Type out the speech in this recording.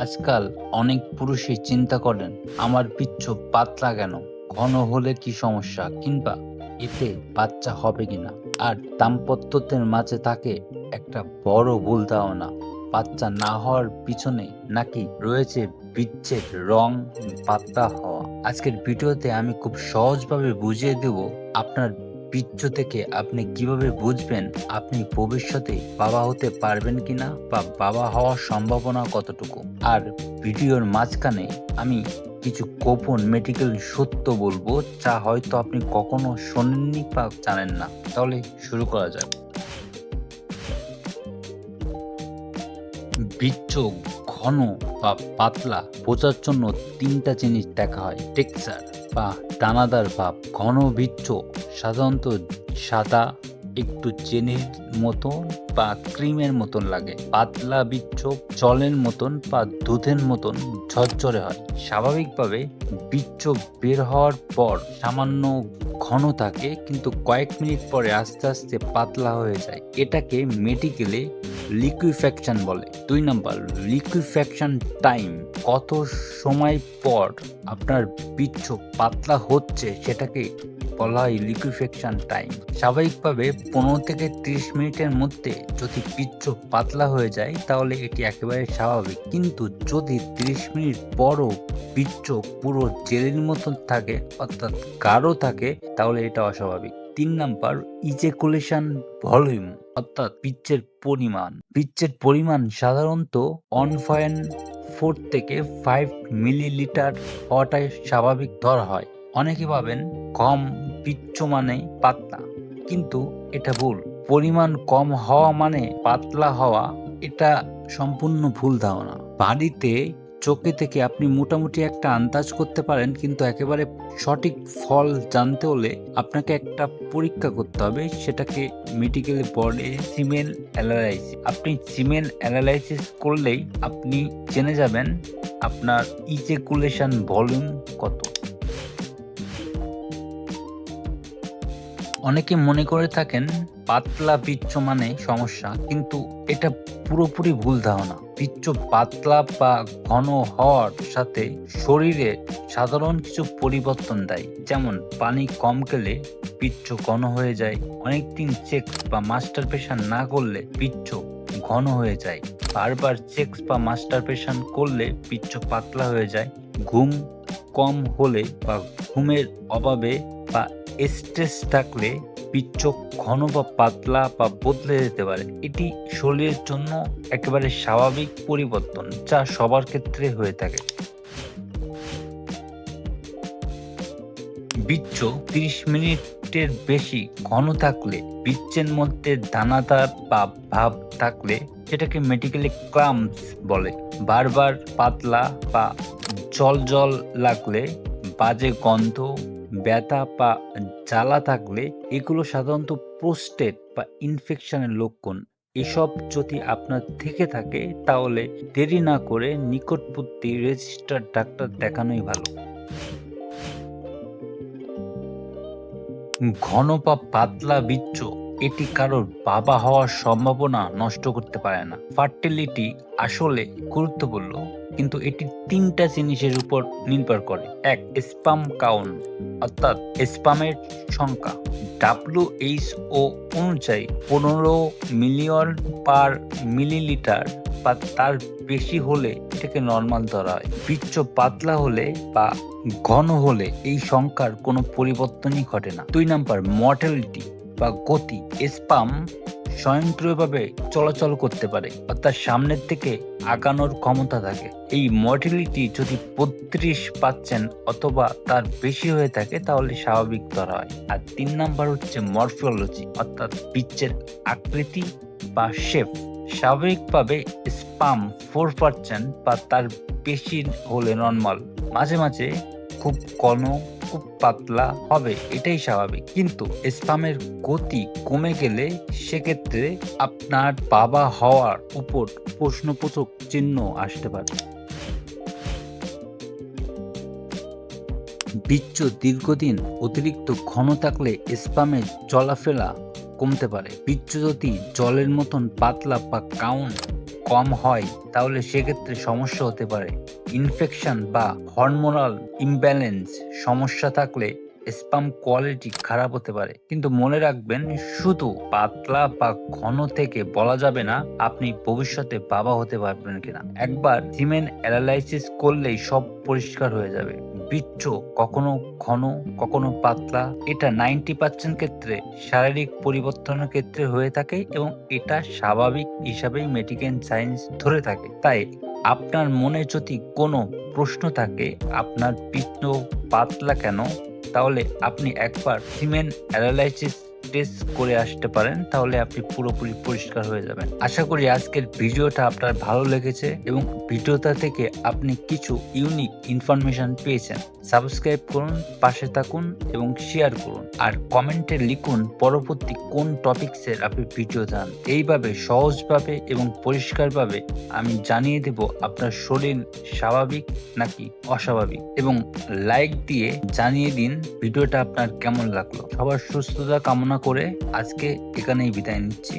আজকাল অনেক পুরুষই চিন্তা করেন, আমার পিচ্ছ পাতলা কেন? ঘন হলে কি সমস্যা? কিংবা এতে বাচ্চা হবে কিনা? আর দাম্পত্যদের মাঝে থাকে একটা বড় ভুল ধারণা, বাচ্চা না হওয়ার পিছনে নাকি রয়েছে বীর্যের রং, পাতলা হওয়া। আজকের ভিডিওতে আমি খুব সহজভাবে বুঝিয়ে দেব আপনার বীর্য থেকে আপনি কীভাবে বুঝবেন আপনি ভবিষ্যতে বাবা হতে পারবেন কিনা বা বাবা হওয়ার সম্ভাবনা কতটুকু? আর ভিডিওর মাঝখানে আমি কিছু গোপন মেডিকেল সত্য বলব যা হয়তো আপনি কখনো শোনেননি বা জানেন না। তাহলে শুরু করা যাক। বীর্য ঘন বা পাতলা বোঝার জন্য তিনটা জিনিস দেখা হয়। টেক্সচার বা দানাদার ভাব ঘন বীর্য সাধারণত সাদা, একটু চেনির মতন বা ক্রিমের মতন লাগে। পাতলা বীর্য জলের মতন বা দুধের মতন ঝরঝরে হয়। স্বাভাবিকভাবে বীর্য বের হওয়ার পর সামান্য ঘন থাকে কিন্তু কয়েক মিনিট পরে আস্তে আস্তে পাতলা হয়ে যায়। এটাকে মেডিকেলে লিকুইফ্যাকশন বলে। দুই নাম্বার লিকুইফ্যাকশন টাইম কত সময় পর আপনার পিচ্ছ পাতলা হচ্ছে সেটাকে বলা হয় লিকুইফ্যাকশন টাইম স্বাভাবিকভাবে পনেরো থেকে ত্রিশ মিনিটের মধ্যে যদি পিচ্ছ পাতলা হয়ে যায়, তাহলে এটি একেবারে স্বাভাবিক। কিন্তু যদি ত্রিশ মিনিট পরও পিচ্ছ পুরো জেলের মতন থাকে, অর্থাৎ গাঢ় থাকে, তাহলে এটা অস্বাভাবিক। তিন নাম্বার ইজেকুলেশন ভলিউম অর্থাৎ পিচ্চের পরিমাণ। পিচ্চের পরিমাণ সাধারণত ওয়ান পয়েন্ট ফোর থেকে ফাইভ মিলিলিটার হওয়াটাই স্বাভাবিক ধরা হয়। অনেকে ভাবেন কম পিচ্চ মানে পাতলা, কিন্তু এটা ভুল। পরিমাণ কম হওয়া মানে পাতলা হওয়া, এটা সম্পূর্ণ ভুল ধারণা। বাড়িতে চোখে থেকে আপনি মোটামুটি একটা আন্দাজ করতে পারেন, কিন্তু একেবারে সঠিক ফল জানতে হলে আপনাকে একটা পরীক্ষা করতে হবে। সেটাকে মেডিকেল বলে সিমেন অ্যানালাইসিস আপনি সিমেন অ্যানালাইসিস করলেই আপনি জেনে যাবেন আপনার ইজেকুলেশন ভলিউম কত। অনেকে মনে করে থাকেন, পাতলা পিচ্ছ মানে সমস্যা, কিন্তু এটা পুরোপুরি ভুল ধারণা। পিচ্ছ পাতলা বা ঘন হওয়ার সাথে শরীরে সাধারণ কিছু পরিবর্তন দেয়। যেমন, পানি কম খেলে পিচ্ছ ঘন হয়ে যায়। অনেকদিন চেক্স বা মাস্টার পেশান না করলে পিচ্ছ ঘন হয়ে যায়। বারবার চেক্স বা মাস্টার পেশান করলে পিচ্ছ পাতলা হয়ে যায়। ঘুম কম হলে বা ঘুমের অভাবে বা স্ট্রেস থাকলে পিচ্ছ ঘন বা পাতলা বা বদলে যেতে পারে। এটি শরীরের জন্য একেবারে স্বাভাবিক পরিবর্তন যা সবার ক্ষেত্রে হয়ে থাকে। বীর্য তিরিশ মিনিটের বেশি ঘন থাকলে, বীর্যের মধ্যে দানাদার বা ভাব থাকলে সেটাকে মেডিকেলি ক্লামস বলে। বারবার পাতলা বা জল জল লাগলে বাজে গন্ধ ব্যথা বা জ্বালা থাকলে এগুলো সাধারণত প্রোস্টেট বা ইনফেকশনের লক্ষণ। এসব যদি আপনার থেকে থাকে, তাহলে দেরি না করে নিকটবর্তী রেজিস্টার্ড ডাক্তার দেখানোই ভালো। ঘন বা পাতলা বীর্য, এটি কারোর বাবা হওয়ার সম্ভাবনা নষ্ট করতে পারে না। ফার্টিলিটি আসলে গুরুত্বপূর্ণ। কিন্তু এটি তিনটা জিনিসের উপর নির্ভর করে। এক, স্পাম কাউন্ট, অর্থাৎ স্পামের সংখ্যা। ডাব্লিউএইচ ও অনুযায়ী পনেরো মিলিয়ন পার মিলিলিটার বা তার বেশি হলে এটাকে নর্মাল ধরা হয়। বীর্য পাতলা হলে বা ঘন হলে এই সংখ্যার কোনো পরিবর্তনই ঘটে না। দুই নাম্বার মর্টালিটি বা গতি। স্পাম স্বয়ংক্রিয়ভাবে চলাচল করতে পারে অর্থাৎ সামনের দিকে আগানোর ক্ষমতা থাকে। এই মর্টিলিটি যদি বত্রিশ পাচ্ছেন অথবা তার বেশি হয়ে থাকে, তাহলে স্বাভাবিক ধরা হয়। আর তিন নাম্বার হচ্ছে মরফিওলজি অর্থাৎ পিচ্চের আকৃতি বা শেপ স্বাভাবিকভাবে স্পাম ফোর পার্সেন্ট বা তার বেশি হলে নর্মাল মাঝে মাঝে খুব ঘন খুব পাতলা হবে, এটাই স্বাভাবিক। কিন্তু স্পামের গতি কমে গেলে সেক্ষেত্রে আপনার বাবা হওয়ার উপর প্রশ্নবোধক চিহ্ন আসতে পারে। বীর্য দীর্ঘদিন অতিরিক্ত ঘন থাকলে স্পামের চলাফেরা কমতে পারে। বীর্য যদি জলের মতন পাতলা বা কাউন্ট কম হয়, তাহলে সেক্ষেত্রে সমস্যা হতে পারে। ইনফেকশন বা হরমোনাল ইমব্যালেন্স সমস্যা থাকলে স্পাম কোয়ালিটি খারাপ হতে পারে। কিন্তু মনে রাখবেন, শুধু পাতলা বা ঘন থেকে বলা যাবে না, আপনি ভবিষ্যতে বাবা হতে পারবেন কিনা। একবার সিমেন অ্যানালাইসিস করলেই সব পরিষ্কার হয়ে যাবে। বিচ্ছ কখনো ঘন, কখনো পাতলা, এটা নাইনটি পার্সেন্ট ক্ষেত্রে শারীরিক পরিবর্তনের ক্ষেত্রে হয়ে থাকে এবং এটা স্বাভাবিক হিসাবেই মেডিকেল সায়েন্স ধরে থাকে। তাই আপনার মনে যদি কোনো প্রশ্ন থাকে, আপনার পিত্ত পাতলা কেন? তাহলে আপনি একবার সিমেন অ্যানালাইসিস টেস্ট করে আসতে পারেন, তাহলে আপনি পুরোপুরি পরিষ্কার হয়ে যাবেন। আশা করি আজকের ভিডিওটা আপনার ভালো লেগেছে এবং ভিডিওটা থেকে আপনি কিছু ইউনিক ইনফরমেশন পেয়েছেন। সাবস্ক্রাইব করুন, পাশে থাকুন এবং শেয়ার করুন। আর কমেন্টে লিখুন পরবর্তী কোন টপিকসের আপনি ভিডিও চান। এইভাবে সহজভাবে এবং পরিষ্কারভাবে আমি জানিয়ে দেব আপনার শরীর স্বাভাবিক নাকি অস্বাভাবিক। এবং লাইক দিয়ে জানিয়ে দিন ভিডিওটা আপনার কেমন লাগল। সবার সুস্থতা কামনা করে আজকে এখানেই বিদায় নিচ্ছি।